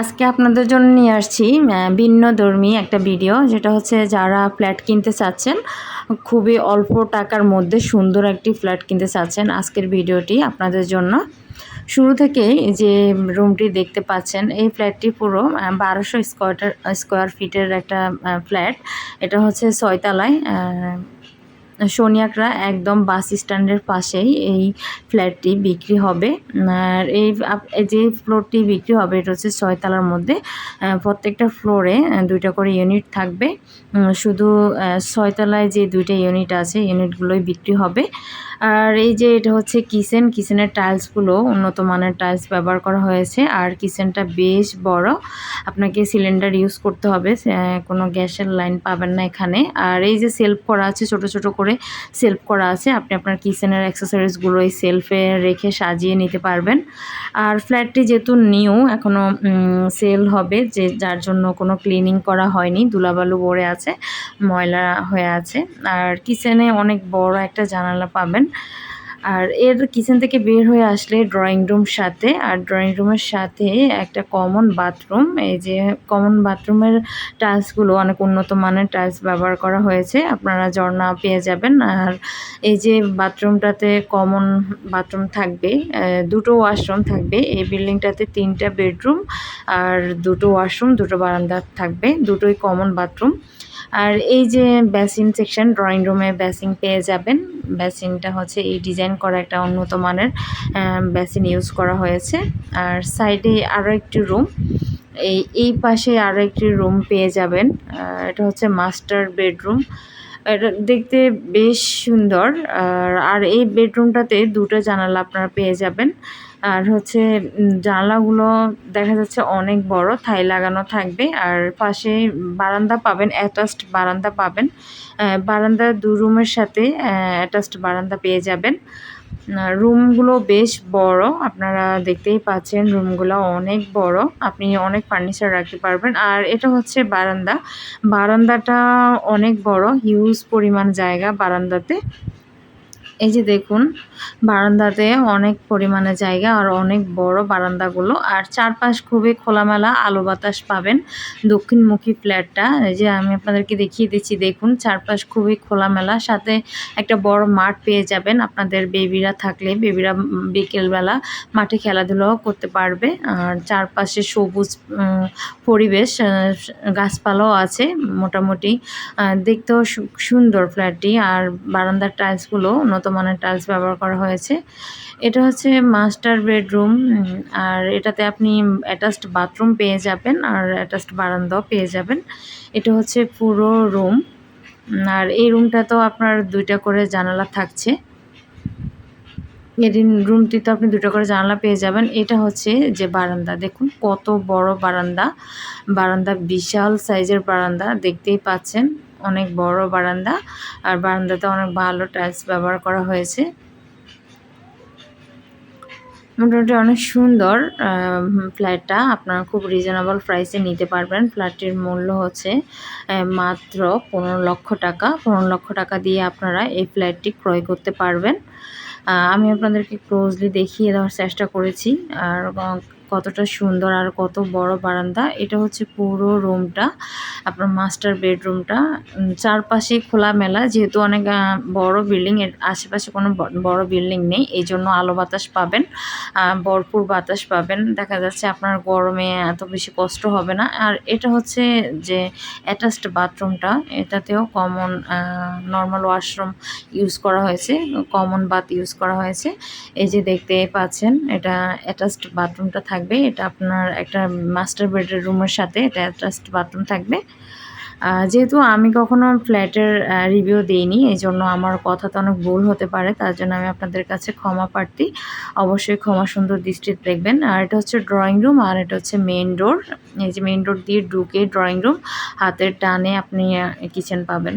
আজকে আপনাদের জন্য নিয়ে আসছি ভিন্ন ধর্মী একটা ভিডিও যেটা হচ্ছে যারা ফ্ল্যাট কিনতে চাচ্ছেন, খুবই অল্প টাকার মধ্যে সুন্দর একটি ফ্ল্যাট কিনতে চাচ্ছেন আজকের ভিডিওটি আপনাদের জন্য। শুরু থেকেই যে রুমটি দেখতে পাচ্ছেন, এই ফ্ল্যাটটি পুরো বারোশো স্কোয়ার স্কোয়ার ফিটের একটা ফ্ল্যাট এটা হচ্ছে ছয়তলায় সোনিয়াকরা একদম বাস স্ট্যান্ডের পাশেই এই ফ্ল্যাটটি বিক্রি হবে। আর এই যে ফ্লোরটি বিক্রি হবে, এটা হচ্ছে ছয়তলার মধ্যে। প্রত্যেকটা ফ্লোরে দুইটা করে ইউনিট থাকবে। শুধু ছয়তলায় যে দুইটা ইউনিট আছে, ইউনিটগুলোই বিক্রি হবে। আর এই যে এটা হচ্ছে কিচেন, কিচেনের টাইলসগুলো উন্নত মানের টাইলস ব্যবহার করা হয়েছে। আর কিচেনটা বেশ বড়, আপনাকে সিলিন্ডার ইউজ করতে হবে কোনো গ্যাসের লাইন পাবেন না এখানে। আর এই যে সেলফ করা আছে, ছোট ছোট করে সেলফ করা আছে, আপনি আপনার কিচেনের অ্যাক্সেসরিজগুলো এই সেলফে রেখে সাজিয়ে নিতে পারবেন। আর ফ্ল্যাটটি যেহেতু নিউ এখনও সেল হবে, যে যার জন্য কোনো ক্লিনিং করা হয়নি, দুলাবালু ভরে আছে, ময়লা হয়ে আছে। আর কিচেনে অনেক বড় একটা জানালা পাবেন আর এর কিচেন থেকে বের হয়ে আসলে ড্রয়িং রুম সাথে, আর ড্রয়িং রুমের সাথে একটা কমন বাথরুম এই যে কমন বাথরুমের টাইলসগুলো অনেক উন্নত মানের টাইলস ব্যবহার করা হয়েছে, আপনারা ঝর্ণা পেয়ে যাবেন। আর এই যে বাথরুমটাতে কমন বাথরুম থাকবে দুটো ওয়াশরুম থাকবে। এই বিল্ডিংটাতে তিনটা বেডরুম আর দুটো ওয়াশরুম দুটো বারান্দা থাকবে, দুটোই কমন বাথরুম আর এই যে বেসিন সেকশন ড্রয়িং রুমে বেসিন পেয়ে যাবেন। বেসিনটা হচ্ছে এই ডিজাইন করা একটা উন্নত মানের বেসিন ইউজ করা হয়েছে। আর সাইডে আরও একটি রুম এই এই পাশে আরও একটি রুম পেয়ে যাবেন। এটা হচ্ছে মাস্টার বেডরুম এটা দেখতে বেশ সুন্দর। আর এই বেডরুমটাতে দুটো জানালা আপনারা পেয়ে যাবেন। আর হচ্ছে জানলাগুলো দেখা যাচ্ছে অনেক বড়, থাই লাগানো থাকবে। আর পাশে বারান্দা পাবেন অ্যাটাচড বারান্দা পাবেন। বারান্দা দু রুমের সাথে অ্যাটাচড বারান্দা পেয়ে যাবেন। রুমগুলো বেশ বড়, আপনারা দেখতেই পাচ্ছেন রুমগুলো অনেক বড়। আপনি অনেক ফার্নিচার রাখতে পারবেন। আর এটা হচ্ছে বারান্দা। বারান্দাটা অনেক বড় হিউজ পরিমাণ জায়গা বারান্দাতে। এই যে দেখুন, বারান্দাতে অনেক পরিমাণে জায়গা আর অনেক বড় বারান্দাগুলো। আর চারপাশ খুবই খোলামেলা আলো বাতাস পাবেন দক্ষিণমুখী ফ্ল্যাটটা। এই যে আমি আপনাদেরকে দেখিয়ে দিচ্ছি, দেখুন চারপাশ খুবই খোলামেলা। সাথে একটা বড় মাঠ পেয়ে যাবেন আপনাদের বেবিরা থাকলে। বেবিরা বিকেলবেলা মাঠে খেলাধুলাও করতে পারবে। আর চারপাশে সবুজ পরিবেশ গাছপালাও আছে মোটামুটি। দেখতেও সুন্দর ফ্ল্যাটটি। আর বারান্দার টাইলসগুলো উন্নত মানের টাইলস ব্যবহার করা হয়েছে। এটা হচ্ছে মাস্টার বেডরুম আর এটাতে আপনি অ্যাটাচড বাথরুম পেয়ে যাবেন আর অ্যাটাচড বারান্দাও পেয়ে যাবেন। এটা হচ্ছে পুরো রুম আর এই রুমটা তো আপনার দুইটা করে জানালা থাকছে। এই রুমটিতে আপনি দুটো করে জানালা পেয়ে যাবেন। এটা হচ্ছে যে বারান্দা, দেখুন কত বড় বারান্দা। বারান্দা বিশাল সাইজের বারান্দা, দেখতেই পাচ্ছেন। অনেক বড় বারান্দা, আর বারান্দাতে অনেক ভালো টাইলস ব্যবহার করা হয়েছে। মোটামুটি অনেক সুন্দর ফ্ল্যাটটা। আপনারা খুব রিজনেবল প্রাইসে নিতে পারবেন। ফ্ল্যাটটির মূল্য হচ্ছে মাত্র পনেরো লক্ষ টাকা। পনেরো লক্ষ টাকা দিয়ে আপনারা এই ফ্ল্যাটটি ক্রয় করতে পারবেন। আমি আপনাদেরকে ক্লোজলি দেখিয়ে দেওয়ার চেষ্টা করেছি, আর কতটা সুন্দর আর কত বড় বারান্দা। এটা হচ্ছে পুরো রুমটা, আপনার মাস্টার বেডরুমটা। চারপাশে খোলামেলা, যেহেতু অনেক বড় বিল্ডিং, এর আশেপাশে কোনো বড় বিল্ডিং নেই এই জন্য আলো বাতাস পাবেন ভরপুর বাতাস পাবেন। দেখা যাচ্ছে আপনার গরমে এত বেশি কষ্ট হবে না। আর এটা হচ্ছে যে অ্যাটাচড বাথরুমটা, এটাতেও কমন নর্মাল ওয়াশরুম ইউজ করা হয়েছে কমন বাথ ইউজ করা হয়েছে। এই যে দেখতে পাচ্ছেন, এটা অ্যাটাচড বাথরুমটা থাকবে, এটা আপনার একটা মাস্টার বেডের রুমের সাথে এটা অ্যাটাচড বাথরুম থাকবে। যেহেতু আমি কখনো ফ্ল্যাটের রিভিউ দিইনি এই জন্য আমার কথা তো অনেক ভুল হতে পারে, তার জন্য আমি আপনাদের কাছে ক্ষমা প্রার্থী। অবশ্যই ক্ষমা সুন্দর দৃষ্টিতে দেখবেন। আর এটা হচ্ছে ড্রয়িং রুম আর এটা হচ্ছে মেন ডোর এই যে মেন ডোর দিয়ে ঢুকে ড্রয়িং রুম হাতের টানে আপনি কিচেন পাবেন।